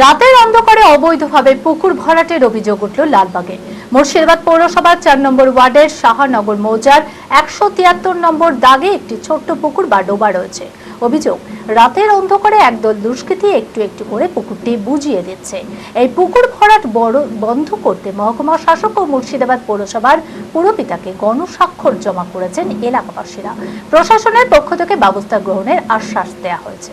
রাতের অন্ধকারে অবৈধভাবে পুকুর ভরাটের অভিযোগ উঠল লালবাগে। মুর্শিদাবাদ পৌরসভার চার নম্বর ওয়ার্ডের শাহানগর মৌজার একশো তিয়াত্তর নম্বর দাগে একটি ছোট্ট পুকুর বা ডোবা রয়েছে। অভিযোগ, রাতের অন্ধকারে একদল দুষ্কৃতী একটু একটু করে পুকুরটি বুঝিয়ে দিচ্ছে। এই পুকুর ভরাট বড়, বন্ধ করতে মহকুমা শাসক ও মুর্শিদাবাদ পৌরসভার পুরপিতাকে গণস্বাক্ষর জমা করেছেন এলাকাবাসীরা। প্রশাসনের পক্ষ থেকে ব্যবস্থা গ্রহণের আশ্বাস দেওয়া হয়েছে।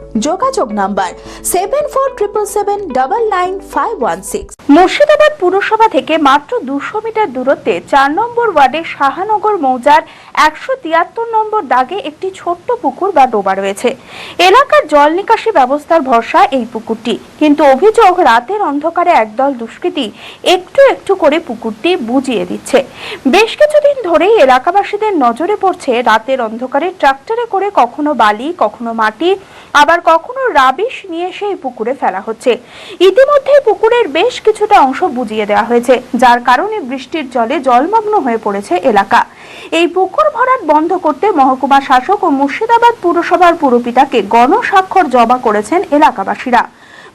যোগাযোগ number seven four triple seven double nine five one six. Murshidabad পুরসভা থেকে মাত্র দুশো মিটার দূরত্বে চার নম্বর ওয়ার্ডের শাহানগর মৌজার একশো তিয়াত্তর নম্বর দাগে একটি ছোট্ট পুকুর বা ডোবা রয়েছে। এলাকার জল নিকাশি ব্যবস্থার ভরসা এই পুকুরটি। কিন্তু অভিযোগ রাতের অন্ধকারে একদল দুষ্কৃতী একটু একটু করে পুকুরটি বুঝিয়ে দিচ্ছে। বেশ কিছুদিন ধরেই এলাকাবাসীদের নজরে পড়ছে রাতের অন্ধকারে ট্রাক্টরে করে কখনো বালি, কখনো মাটি, আবার কখনো রাবিশ নিয়ে সেই পুকুরে ফেলা হচ্ছে। ইতিমধ্যে পুকুরের বেশ কিছুটা অংশ বুঝিয়ে দেওয়া হয়েছে, যার কারণে বৃষ্টির জলে জলমগ্ন হয়ে পড়েছে এলাকা। এই পুকুর ভরাট বন্ধ করতে মহকুমা শাসক ও মুর্শিদাবাদ পুরসভার পুরপিতাকে গণস্বাক্ষর জমা করেছেন এলাকাবাসীরা।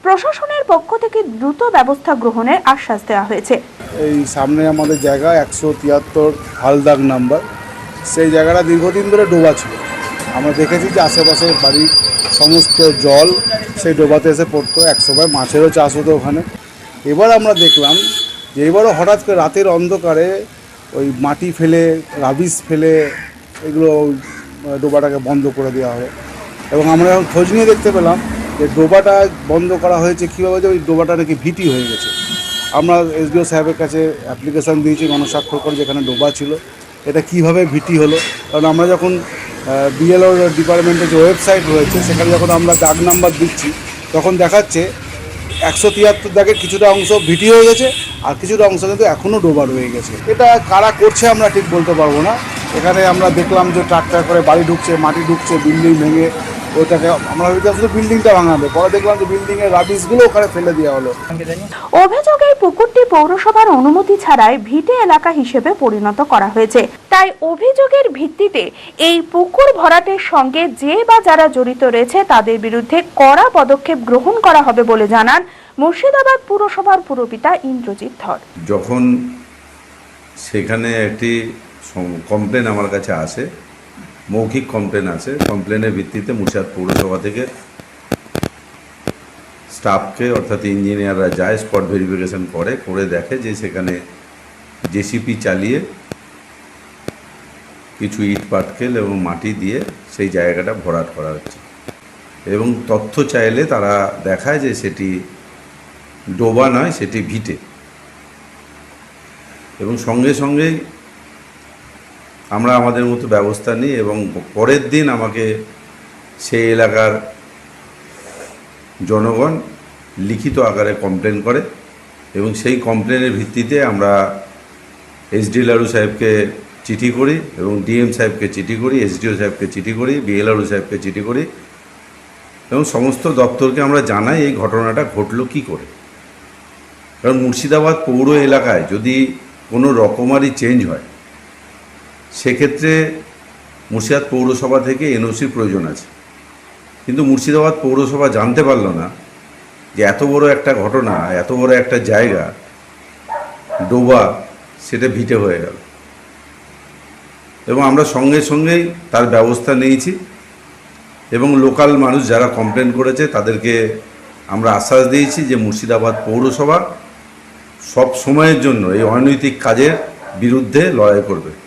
প্রশাসনের পক্ষ থেকে দ্রুত ব্যবস্থা গ্রহণের আশ্বাস দেওয়া হয়েছে। এই সামনে আমাদের জায়গা একশো তিয়াত্তর হালদাগ নাম্বার। সেই জায়গাটা দীর্ঘদিন ধরে ডোবা ছিল। আমরা দেখেছি যে আশেপাশের বাড়ির সমস্ত জল সেই ডোবাতে এসে পড়তো একসময়, মাছেরও চাষ হতো ওখানে। এবার আমরা দেখলাম যে এবারও হঠাৎ করে রাতের অন্ধকারে ওই মাটি ফেলে, রাবিশ ফেলে এগুলো ডোবাটাকে বন্ধ করে দেওয়া হয়। এবং আমরা যখন খোঁজ নিয়ে দেখতে পেলাম যে ডোবাটা বন্ধ করা হয়েছে কীভাবে যে ওই ডোবাটা নাকি ভিটি হয়ে গেছে। আমরা এসডিও সাহেবের কাছে অ্যাপ্লিকেশান দিয়েছি গণস্বাক্ষর করে যেখানে ডোবা ছিল, এটা কীভাবে ভিটি হলো? কারণ আমরা যখন বিএলও ডিপার্টমেন্টের যে ওয়েবসাইট রয়েছে, সেখানে যখন আমরা দাগ নাম্বার দিচ্ছি, তখন দেখাচ্ছে একশো তিয়াত্তর দাগের কিছুটা অংশ ভিটি হয়ে গেছে, আর কিছুটা অংশ কিন্তু এখনও ডোবা রয়ে গেছে। এটা কারা করছে আমরা ঠিক বলতে পারব না। এখানে আমরা দেখলাম যে ট্রাক্টর করে বাড়ি ঢুকছে, মাটি ঢুকছে, বিল্ডিং ভেঙে ওইটাকে আমরা ভেবেছিলাম বিল্ডিংটা ভাঙাবে। পরে দেখলাম যে বিল্ডিংয়ের রাবিশগুলো ওখানে ফেলে দেওয়া হলো। অভিযোগ এই পুকুরটি পৌরসভার অনুমতি ছাড়াই ভিটে এলাকা হিসেবে পরিণত করা হয়েছে। তাই অভিযোগের ভিত্তিতে এই পুকুর ভরাটের সঙ্গে যে বা যারা জড়িত রয়েছে তাদের বিরুদ্ধে কড়া পদক্ষেপ গ্রহণ করা হবে বলে জানান মুর্শিদাবাদ পুরসভার পুরপিতা ইন্দ্রজিৎ ধর। যখন সেখানে একটি কমপ্লেন আমার কাছে আসে মৌখিক কমপ্লেন আছে। কমপ্লেনের ভিত্তিতে মুর্শিদাবাদ পৌরসভা থেকে স্টাফকে অর্থাৎ ইঞ্জিনিয়াররা যায় স্পট ভেরিফিকেশন করে করে দেখে যে সেখানে জেসিপি চালিয়ে কিছু ইট পাটকেল এবং মাটি দিয়ে সেই জায়গাটা ভরাট করা হচ্ছে। এবং তথ্য চাইলে তারা দেখায় যে সেটি ডোবা নয়, সেটি ভিটে। এবং সঙ্গে সঙ্গেই আমরা আমাদের মতো ব্যবস্থা নিই এবং পরের দিন আমাকে সেই এলাকার জনগণ লিখিত আকারে কমপ্লেন করে এবং সেই কমপ্লেনের ভিত্তিতে আমরা এসডি লালু সাহেবকে চিঠি করি এবং ডিএম সাহেবকে চিঠি করি এসডিও সাহেবকে চিঠি করি বিএলআরু সাহেবকে চিঠি করি এবং সমস্ত দপ্তরকে আমরা জানাই এই ঘটনাটা ঘটলো কি করে। কারণ মুর্শিদাবাদ পৌর এলাকায় যদি কোনো রকমারি চেঞ্জ হয় সেক্ষেত্রে মুর্শিদাবাদ পৌরসভা থেকে এনওসির প্রয়োজন আছে। কিন্তু মুর্শিদাবাদ পৌরসভা জানতে পারল না যে এত বড় একটা ঘটনা, এত বড় একটা জায়গা, ডোবা, সেটা ভিটে হয়ে গেল। এবং আমরা সঙ্গে সঙ্গেই তার ব্যবস্থা নিয়েছি এবং লোকাল মানুষ যারা কমপ্লেন করেছে তাদেরকে আমরা আশ্বাস দিয়েছি যে মুর্শিদাবাদ পৌরসভা সব সময়ের জন্য এই অনৈতিক কাজের বিরুদ্ধে লড়াই করবে।